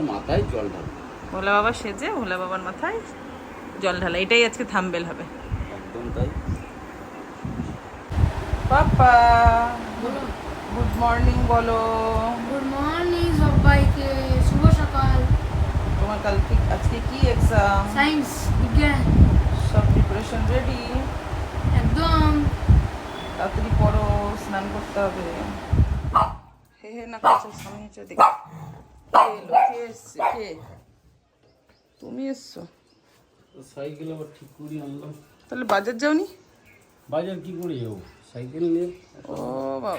বাবার মাথায় জল ঢালবো ভোলা বাবা সেজে ভোলা বাবার মাথায় জল ঢালা এটাই আজকে থাম্বেল হবে। একদম তাই। পাপা গুড মর্নিং বলো। গুড মর্নিং সবাইকে শুভ সকাল। তোমার কালকে আজকে কি এক্সাম সায়েন্স বিজ্ঞান। সব প্রিপারেশন রেডি একদম। তাড়াতাড়ি পড়ো স্নান করতে হবে। হে হে না কাছে সামনে হচ্ছে দেখি তুমি এসছো? সাইকেল আবার ঠিক করে আনলাম। তাহলে বাজার যাওনি? বাজার কি করে যাব? সাইকেল নিয়ে? ও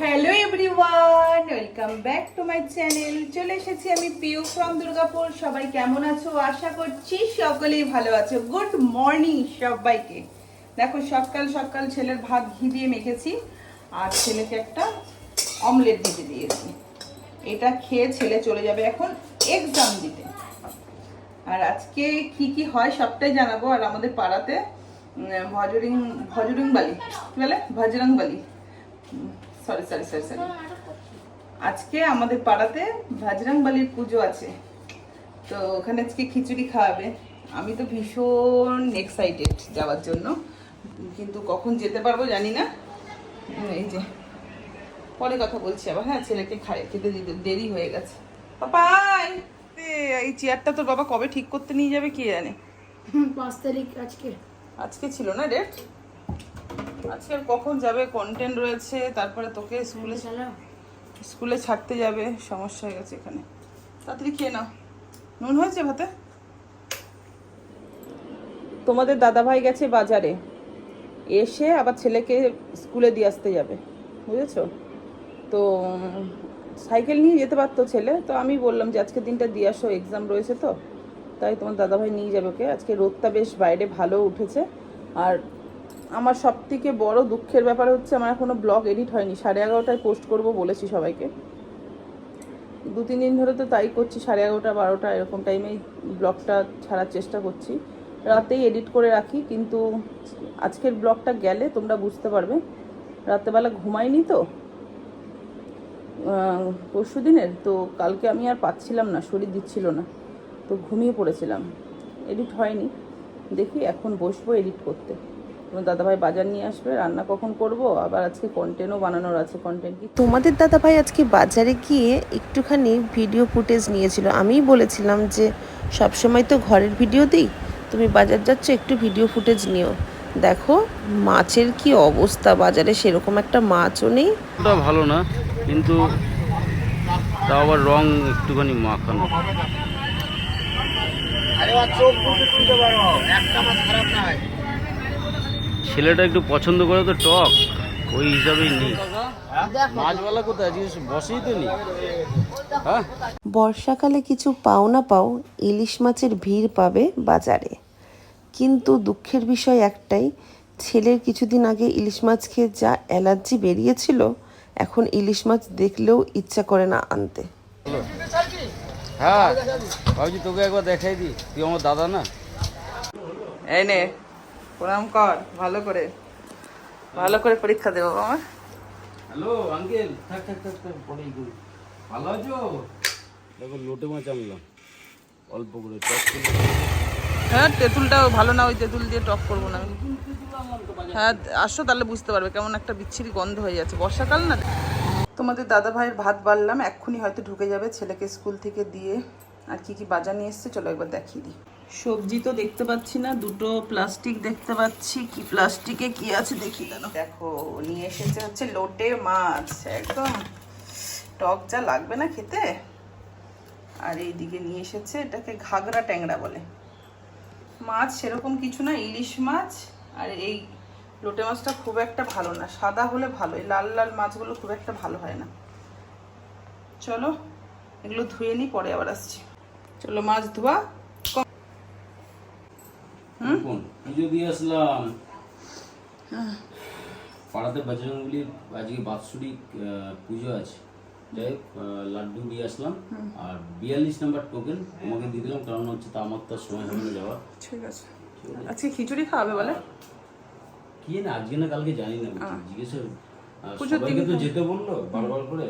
hello everyone welcome back to my channel চলে এসেছি আমি পিউ ফ্রম দুর্গাপুর সবাই কেমন আছো? আশা করছি সকলেই ভালো আছো। গুড মর্নিং সবাইকে। দেখো সকাল সকাল ছেলের ভাত ঘি দিয়ে মেখেছি আর ছেলেকে একটা অমলেট ভেজে দিয়েছি। এটা খেয়ে ছেলে চলে যাবে এখন। এক্সাম দিতে। আর আজকে কি কি হয় সবটাই জানাব আর আমাদের পাড়াতে ভজরিং ভজরিং বালি কি বলে? ভজরং বালি সরি সরি সরি সরি আজকে আমাদের পাড়াতে ভাজরাং বালির পুজো আছে। তো ওখানে আজকে খিচুড়ি খাওয়াবে। আমি তো ভীষণ এক্সাইটেড যাওয়ার জন্য। কিন্তু কখন যেতে পারব জানি না। এই যে, পরে কথা বলছি আবার। হ্যাঁ ছেলেকে খাই খেতে দিতে দেরি হয়ে গেছে। পাপাই এই চেয়ারটা তোর বাবা কবে ঠিক করতে নিয়ে যাবে কে জানে? পাঁচ তারিখ আজকে। আজকে ছিল না ডেট আজকে আর কখন যাবে? কন্টেন্ট রয়েছে তারপরে তোকে স্কুলে স্কুলে ছাড়তে যাবে সমস্যা হয়ে গেছে এখানে। তাড়াতাড়ি খেয়ে নাও। নুন হয়েছে ভাতে? তোমাদের দাদাভাই গেছে বাজারে। এসে আবার ছেলেকে স্কুলে দিয়ে আসতে যাবে। বুঝেছ? তো সাইকেল নিয়ে যেতে পারতো ছেলে, তো আমি বললাম যে আজকে দিনটা দিয়ে আসো এক্সাম রয়েছে তো। তাই তোমার দাদাভাই নিয়ে যাবে ওকে। আজকে রোদটা বেশ বাইরে ভালো উঠেছে। আর আমার সব থেকে বড় দুঃখের ব্যাপার হচ্ছে আমার এখনও ব্লগ এডিট হয়নি। সাড়ে এগারোটায় পোস্ট করব বলেছি সবাইকে। দু, তিন দিন ধরে তো তাই করছি, সাড়ে এগারোটা, বারোটা, এরকম টাইমেই ব্লগটা ছাড়ার চেষ্টা করছি। রাতেই এডিট করে রাখি, কিন্তু আজকের ব্লগটা গেলে তোমরা বুঝতে পারবে। রাতেবেলা ঘুমাইনি তো পরশু দিনের তো কালকে আমি আর পাচ্ছিলাম না শরীর দিচ্ছিল না তো ঘুমিয়ে পড়েছিলাম। এডিট হয়নি। দেখি এখন বসবো এডিট করতে। তোমার দাদাভাই বাজার নিয়ে আসবে রান্না কখন করব? আবার আজকে কন্টেন্টও বানানোর আছে। কন্টেন্ট কি? তোমাদের দাদাভাই আজকে বাজারে গিয়ে একটুখানি ভিডিও ফুটেজ নিয়েছিল। আমিই বলেছিলাম যে সবসময় তো ঘরের ভিডিও দিই। তুমি বাজার যাচ্ছ একটু ভিডিও ফুটেজ নিও। দেখো মাছের কি অবস্থা। বাজারে সেরকম একটা মাছও নেই। ভালো না। কিন্তু তাও আবার রং একটুখানি মাখানো। ছেলেটা একটু পছন্দ করে তো টক ওই হিসাবেই নেই মাছওয়ালা কোথায়? বসেই তো নেই হ্যাঁ? বর্ষাকালে কিছু পাও না পাও ইলিশ মাছের ভিড় পাবে বাজারে। কিন্তু দুঃখের বিষয় একটাই ছেলের কিছুদিন আগে ইলিশ মাছ খেয়ে যা অ্যালার্জি বেরিয়েছিল এখন ইলিশ মাছ দেখলেও ইচ্ছা করে না আনতে। হ্যাঁ ভাবছি তোকে একবার দেখাই দি তুই আমার দাদা না? এই নে প্রণাম কর ভালো করে। ভালো করে পরীক্ষা দেবো আমার হ্যালো আঙ্কেল থাক থাক থাক থাক পরেই করি ভালো আছো? দেখো লোটে মাছ আনলাম। অল্প করে করে হ্যাঁ তেঁতুলটাও ভালো না, ওই তেঁতুল দিয়ে টক করব না। হ্যাঁ আসো তাহলে বুঝতে পারবে, কেমন একটা বিচ্ছিরি গন্ধ হয়ে যাচ্ছে। বর্ষাকাল না? তোমাদের দাদা ভাইয়ের ভাত বাড়লাম, এক্ষুনি হয়তো ঢুকে যাবে ছেলেকে স্কুল থেকে দিয়ে। আর কি কি বাজার নিয়ে এসছে, চলো একবার দেখিয়ে দিই। সবজি তো দেখতে পাচ্ছি না, দুটো প্লাস্টিক দেখতে পাচ্ছি। কি প্লাস্টিকে কি আছে দেখি দেখো, নিয়ে এসেছে হচ্ছে লোটে মাছ, একদম। টক যা লাগবে না খেতে। আর এইদিকে নিয়ে এসেছে এটাকে ঘাগরা ট্যাংরা বলে। মাছ সেরকম কিছু না ইলিশ মাছ আর এই লোটে মাছটা খুব একটা ভালো না সাদা হলে ভালো এই লাল লাল মাছগুলো খুব একটা ভালো হয় না। চলো এগুলো ধুয়ে নিই পরে আবার আসছি। চলো মাছ ধোয়া দিয়ে আসলাম। পাড়াতে বজরঙ্গলির আজকে বাৎসরিক পুজো আছে। যাই লাড্ডু দিয়ে আসলাম। আর বিয়াল্লিশ নাম্বার টোকেন তোমাকে দিয়ে দিলাম কারণ হচ্ছে তা আমার তো সময় হবে না যাওয়ার। ঠিক আছে। আজকে খিচুড়ি খাওয়াবে বলে? কি না আজকে না কালকে জানি না জিজ্ঞেস সবাইকে তো যেতে বলল বারবার করে।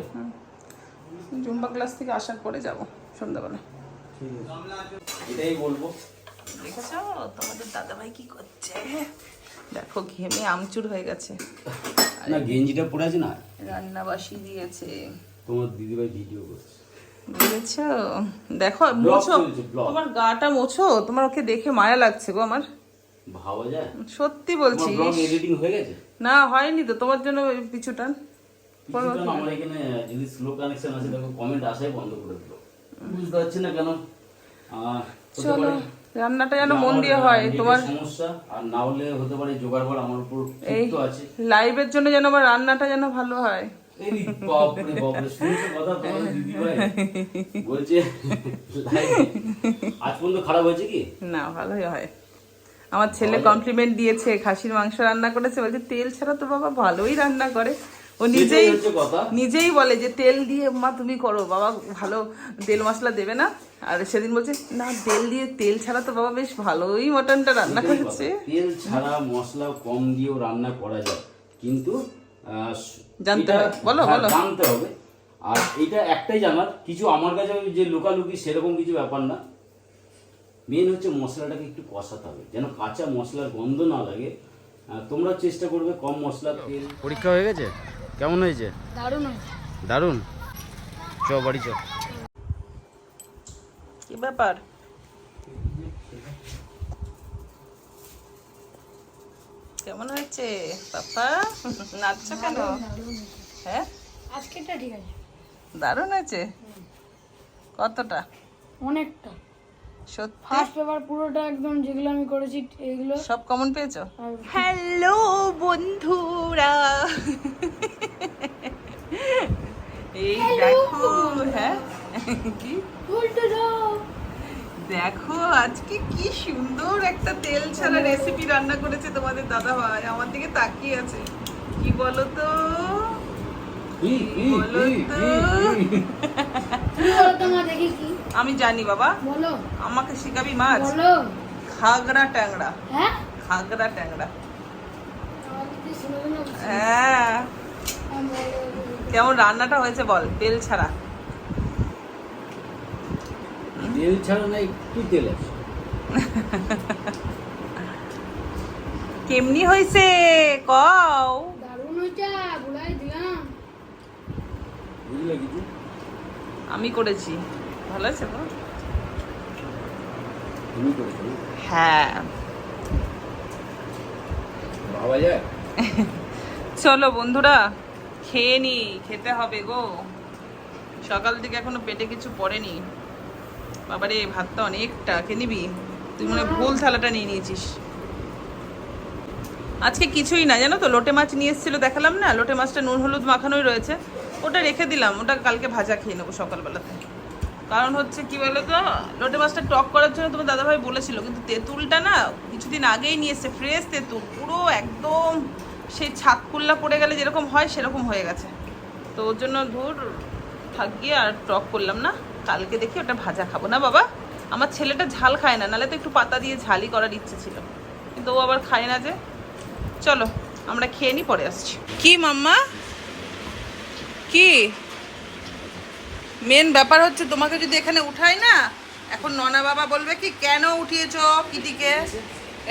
জুম্বা ক্লাস থেকে আসার পরে যাব সন্ধ্যাবেলা। এটাই বলব। দেখেছ? তোমাদের দাদাভাই কি করছে? দেখো ঘেমে আমচুর হয়ে গেছে। না গেঞ্জিটা পরে আছে না? রান্না বসিয়ে দিয়েছে। তোমার দিদিভাই ভিডিও করছে। বুঝেছ? দেখো মোছো। তোমার গাটা মোছো তোমার ওকে দেখে মায়া লাগছে গো আমার। ভাবা যায়? সত্যি বলছি। এডিটিং হয়ে গেছে? না হয়নি তো তোমার জন্য কিছুটা। আমার এখানে যদি স্লো কানেকশন আছে দেখো কমেন্ট আসাই বন্ধ করে দিল। বুঝতে পারছি না কেন? চলো রান্নাটা যেন মন দিয়ে হয় তোমার সমস্যা আর না হলে হতে পারে জোগাড় আমার উপর এই আছে। লাইভের জন্য যেন আমার রান্নাটা যেন ভালো হয়। না ভালোই হয়। আমার ছেলে কমপ্লিমেন্ট দিয়েছে খাসির মাংস রান্না করেছে বলছে তেল ছাড়া তো বাবা ভালোই রান্না করে। ও নিজেই নিজেই বলে যে তেল দিয়ে মা তুমি করো বাবা ভালো তেল মশলা দেবে না। আর সেদিন বলছে না তেল দিয়ে তেল ছাড়া তো বাবা বেশ ভালোই মটনটা রান্না করেছে। তেল ছাড়া মশলা কম দিয়েও রান্না করা যায়। কিন্তু জানতে বলো, হ্যাঁ, বলো। জানতে হবে। আর এটা একটাই জানার কিছু আমার কাছে যে লুকালুকি সেরকম কিছু ব্যাপার না। মেন হচ্ছে মশলাটাকে একটু কষাতে হবে যেন কাঁচা মশলার গন্ধ না লাগে। তোমরা চেষ্টা করবে কম মশলা তেল। পরীক্ষা হয়ে গেছে? কেমন হয়েছে? দারুণ হয়েছে। দারুণ। চ বাড়ি চ কি ব্যাপার? কেমন হয়েছে? পাপা নাচছো কেন? হ্যাঁ? ঠিক আছে। দারুণ হয়েছে? কতটা? অনেকটা। সত্যি? ফার্স্ট পেপার পুরোটা একদম যেগুলো আমি করেছি এগুলো সব কমন পেয়েছ? হ্যালো বন্ধুরা! এই দেখো হ্যাঁ? কি? দেখো আজকে কি সুন্দর একটা তেল ছাড়া রেসিপি রান্না করেছে তোমাদের দাদা ভাই আমার দিকে তাকিয়ে আছে। কি বলো তো আমি জানি বাবা। বলো। আমাকে শিখাবি মাছ? বলো। খাগড়া ট্যাংরা। হ্যাঁ? খাগড়া ট্যাংরা। বলছে। হ্যাঁ। কেমন রান্নাটা হয়েছে বল তেল ছাড়া? তেল ছাড়া না একটু তেল আছে। কেমনি হয়েছে? কও। দারুণ হয়েছে বুলাই দিলাম। বুঝলে কিছু? আমি করেছি। ভালো আছে গো? তুমি করেছ? হ্যাঁ। ভাবা যায়? চলো বন্ধুরা খেয়ে নি খেতে হবে গো। সকাল থেকে এখনও পেটে কিছু পড়েনি। বাবারে, ভাতটা অনেকটা, খেয়ে নিবি? তুই মনে ভুল থালাটা নিয়ে নিয়েছিস। আজকে কিছুই না, জানো তো? লোটে মাছ নিয়ে এসেছিল, দেখালাম না? লোটে মাছটা নুন, হলুদ মাখানোই রয়েছে। ওটা রেখে দিলাম, ওটা কালকে ভাজা খেয়ে নেব সকালবেলাতে। কারণ হচ্ছে, কি বলো তো লোটে মাছটা টক করার জন্য তোমার দাদাভাই বলেছিল, কিন্তু তেঁতুলটা না কিছুদিন আগেই নিয়ে এসছে, ফ্রেশ তেঁতুল। পুরো একদম সেই ছাতকুল্লা পড়ে গেলে যেরকম হয়, সেরকম হয়ে গেছে। তো ওর জন্য ধুর থাকিয়ে আর টক করলাম না। কালকে দেখি ওটা ভাজা খাব। না বাবা আমার ছেলেটা ঝাল খায় না নাহলে তো একটু পাতা দিয়ে ঝালই করার ইচ্ছে ছিল। কিন্তু ও আবার খায় না যে। চলো আমরা খেয়ে নি পরে আসছি। কি মাম্মা? কি? মেন ব্যাপার হচ্ছে তোমাকে যদি এখানে উঠাই না এখন ননা বাবা বলবে কি কেন উঠিয়েছো কিটিকে?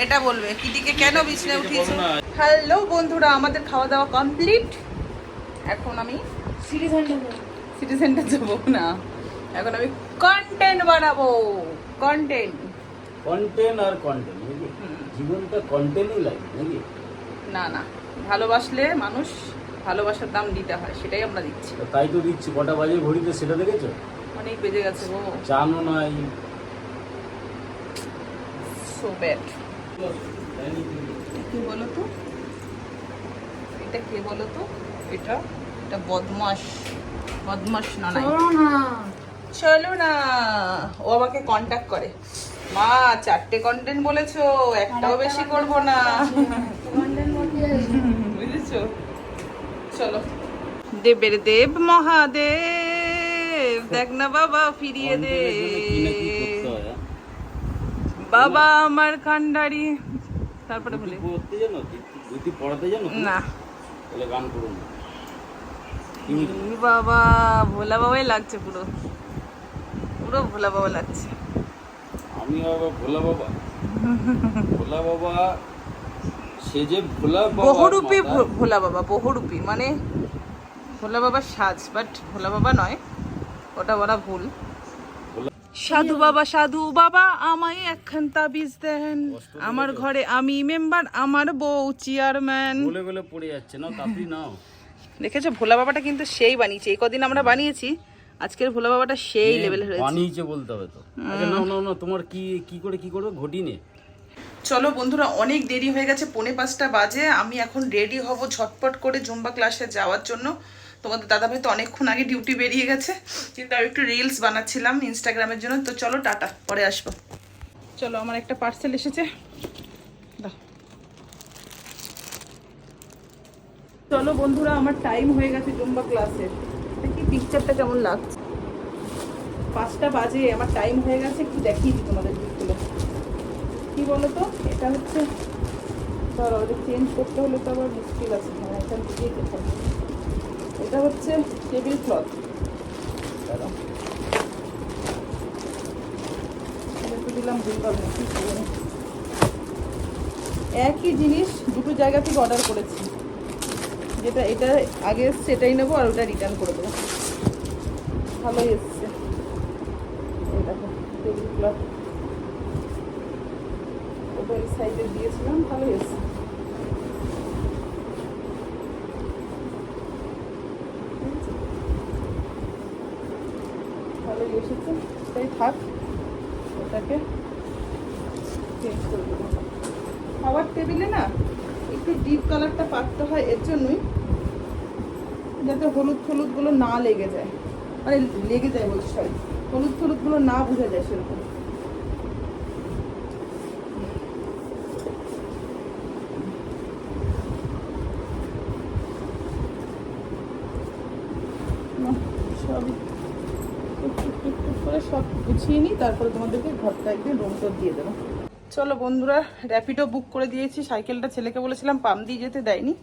এটা বলবে। কিটিকে কেন বিছনে উঠিয়েছো? হ্যালো বন্ধুরা আমাদের খাওয়া দাওয়া কমপ্লিট। এখন আমি সিটি সেন্টার সিটি সেন্টার যাব না। এখন আমি কন্টেন্ট বানাবো। কন্টেন্ট কন্টেন্ট আর কন্টেন্ট নাকি? জীবনটা কন্টেন্টই লাগে নাকি? না না। ভালোবাসলে মানুষ ভালোবাসার দাম দিতে হয় সেটাই আমরা দিচ্ছি। তাই তো দিচ্ছি কটা বাজে ঘড়িতে সেটা দেখেছ? অনেক বেজে গেছে গো। জানো নাই। সো ব্যাড কি বলো তো এটা কে বলো তো এটা এটা বদমাস বদমাস না নাই। না চলো না। ও আমাকে কন্ট্যাক্ট করে। মা চারটে কন্টেন্ট বলেছ একটাও বেশি করব না। বুঝেছ? চলো। দেবের দেব মহাদেব। দেখ না বাবা ফিরিয়ে দে হয়? বাবা আমার কান্ডারি। তারপরে বলি। পড়তে জানো গীতি পড়াতে জানো না। তাহলে গান করুন। বাবা ভোলা বাবাই লাগছে পুরো। পুরো ভোলা বাবা লাগছে। আমি আবার ভোলা বাবা? ভোলা বাবা সে যে ভোলা বাবা বহুরূপী ভোলা বাবা বহুরূপী মানে ভোলা বাবার সাজ বাট ভোলা বাবা নয় ওটা বলা ভুল। সাধু বাবা সাধু বাবা আমায় একখান তাবিজ দেন। আমার ঘরে আমি মেম্বার আমার বউ চেয়ারম্যান। বলে বলে পড়ে যাচ্ছে না তাড়াতাড়ি নাও। দেখেছ ভোলা বাবাটা কিন্তু সেই বানিয়েছে এই কদিন আমরা বানিয়েছি। আজকের ভোলা বাবাটা সেই লেভেলের হয়েছে বানিয়েছে বলতে হবে তো। আচ্ছা না না না তোমার কি কি করে কি করবে? ঘটি নে। চলো বন্ধুরা অনেক দেরি হয়ে গেছে পৌনে পাঁচটা বাজে। আমি এখন রেডি হব ঝটপট করে জুম্বা ক্লাসে যাওয়ার জন্য। তোমাদের দাদাভাই তো অনেকক্ষণ আগে ডিউটি বেরিয়ে গেছে কিন্তু আমি একটু রিলস বানাচ্ছিলাম ইনস্টাগ্রামের জন্য। তো চলো টাটা পরে আসব। চলো আমার একটা পার্সেল এসেছে। দাও। চলো বন্ধুরা আমার টাইম হয়ে গেছে জুম্বা ক্লাসের। পিকচারটা কেমন লাগছে? পাঁচটা বাজে, আমার টাইম হয়ে গেছে, একটু দেখিয়ে দিই তোমাদের দিকগুলো। কি বলো তো এটা হচ্ছে, ধরো, ওদের চেঞ্জ করতে হলে তো আবার মুশকিল আছে হ্যাঁ এখান থেকেই দেখাবো এটা হচ্ছে টেবিল ক্লথ একটু দিলাম করব? একই জিনিস দুটো জায়গা থেকে অর্ডার করেছি। যেটা এটা আগে এসছে এটাই নেব আর ওটা রিটার্ন করে দেবো। ভালোই এসছে। টেবিল ক্লথ সাইডে দিয়েছিলাম, ভালোই এসেছে। থাক, ওটাকে চেঞ্জ খাবার টেবিলে না একটু ডিপ কালারটা পাততে হয়, এর জন্যই যাতে হলুদ হলুদগুলো না লেগে যায়। মানে লেগে যায় বলছি, সরি। হলুদ হলুদগুলো না বোঝা যায় সেরকম। করে সব গুছিয়ে নিই, তারপরে তোমাদেরকে ঘরটা একদিন রুম দিয়ে দেবো। চলো বন্ধুরা র্যাপিডো বুক করে দিয়েছি, সাইকেলটা ছেলেকে বলেছিলাম পাম দিয়ে যেতে দেয়নি।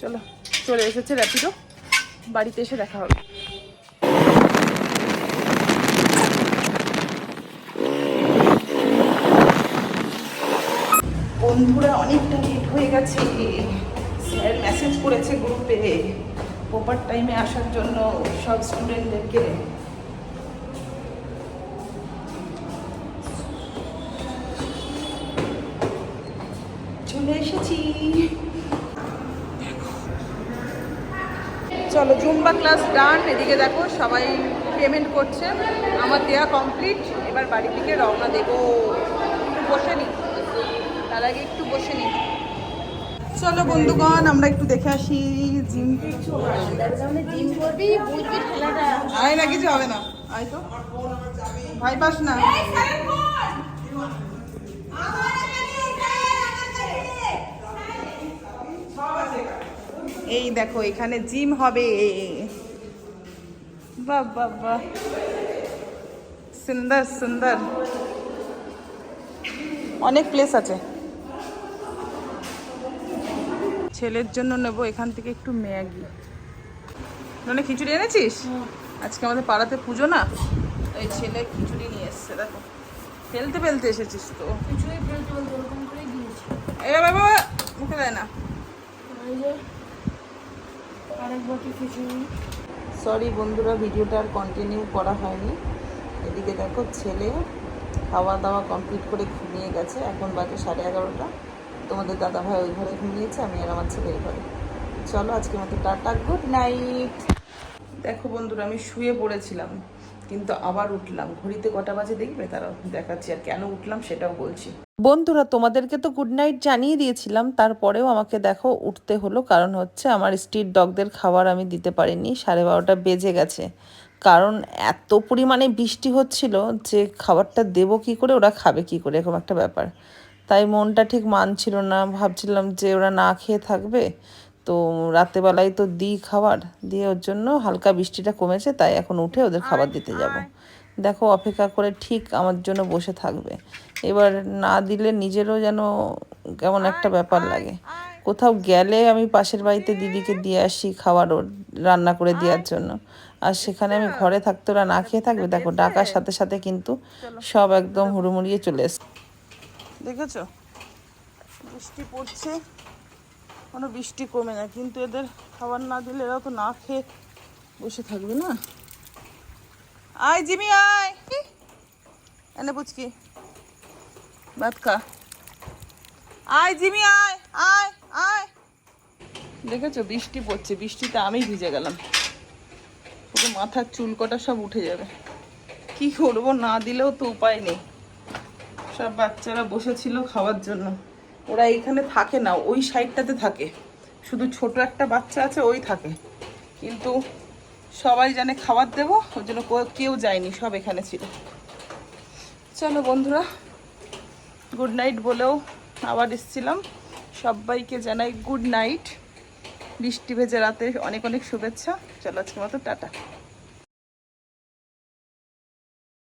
চলো, চলে এসেছে র্যাপিডো বাড়িতে এসে দেখা হবে। বন্ধুরা অনেকটা লেট হয়ে গেছে। স্যার মেসেজ করেছে গ্রুপে প্রপার টাইমে আসার জন্য সব স্টুডেন্টদেরকে চলে এসেছি। চলো জুম্বা ক্লাস ডান এদিকে দেখো, সবাই পেমেন্ট করছে। আমার দেয়া কমপ্লিট এবার বাড়ি থেকে রওনা দেবো। বসে নিই তার আগে একটু বসে নিই। চলো বন্ধুগণ, আমরা একটু দেখে আসি জিম। জিম করবি আয় না, কিছু হবে না। আয় তো। ভাই পাস না। এই দেখো, এখানে জিম হবে। বাহ বাহ বাহ। সুন্দর সুন্দর। অনেক প্লেস আছে। ছেলের জন্য নেব এখান থেকে একটু ম্যাগি। মানে খিচুড়ি এনেছিস? আজকে আমাদের পাড়াতে পুজো না এই ছেলে খিচুড়ি নিয়ে এসছে দেখো। ফেলতে ফেলতে এসেছিস তো। এ বাবা মুখে দেয় না। সরি বন্ধুরা ভিডিওটা আর কন্টিনিউ করা হয়নি। এদিকে দেখো ছেলে খাওয়া দাওয়া কমপ্লিট করে ঘুমিয়ে গেছে এখন বাজে সাড়ে এগারোটা। তোমাদের দাদা ভাই ওই ঘরে ঘুমিয়েছে, আমি আর আমার ছেলে এই ঘরে। চলো আজকের মতো টাটা, গুড নাইট। দেখো বন্ধুরা, আমি শুয়ে পড়েছিলাম, কিন্তু আবার উঠলাম। ঘড়িতে কটা বাজে দেখবে? তারা দেখাচ্ছি আর কেন উঠলাম সেটাও বলছি। বন্ধুরা, তোমাদেরকে তো গুড নাইট জানিয়ে দিয়েছিলাম, তারপরেও আমাকে দেখো উঠতে হলো, কারণ হচ্ছে আমার স্ট্রিট ডগদের খাবার আমি দিতে পারিনি, সাড়ে বারোটা বেজে গেছে। কারণ এত পরিমাণে বৃষ্টি হচ্ছিল যে খাবারটা দেবো কি করে, ওরা খাবে কি করে, এরকম একটা ব্যাপার। তাই মনটা ঠিক মানছিল না। ভাবছিলাম যে ওরা না খেয়ে থাকবে। তো রাতেবেলায় তো দিই খাবার দিয়ে ওর জন্য হালকা বৃষ্টিটা কমেছে তাই এখন উঠে ওদের খাবার দিতে যাব। দেখো অপেক্ষা করে ঠিক আমার জন্য বসে থাকবে। এবার না দিলে নিজেরও যেন কেমন একটা ব্যাপার লাগে। কোথাও গেলে আমি পাশের বাড়িতে দিদিকে দিয়ে আসি খাবার ওর রান্না করে দেওয়ার জন্য। আর সেখানে আমি ঘরে থাকতে ওরা না খেয়ে থাকবে। দেখো ডাকার সাথে সাথে কিন্তু সব একদম হুড়ুমুড়িয়ে চলে এসছে দেখেছ? বৃষ্টি পড়ছে। কোনো বৃষ্টি কমে না, কিন্তু এদের খাবার না দিলে এরা তো না খেয়ে বসে থাকবে না। আয় জিমি, আয়। এনে পুচকি। ভাত খা। আয় জিমি, আয় আয় আয়। দেখেছ? বৃষ্টি পড়ছে, বৃষ্টিতে আমি ভিজে গেলাম। মাথার চুল কটা সব উঠে যাবে। কি করব? না দিলেও তো উপায় নেই। সব বাচ্চারা বসেছিল খাওয়ার জন্য। ওরা এখানে থাকে না, ওই সাইডটাতে থাকে। শুধু ছোট একটা বাচ্চা আছে, ওই থাকে। কিন্তু সবাই জানে খাবার দেবো ওই জন্য কেউ যায়নি, সব এখানে ছিল। চলো বন্ধুরা গুড নাইট বলেও আবার এসেছিলাম। সবাইকে জানাই গুড নাইট বৃষ্টি ভেজে রাতে অনেক অনেক শুভেচ্ছা। চলো আজকে মতো টাটা।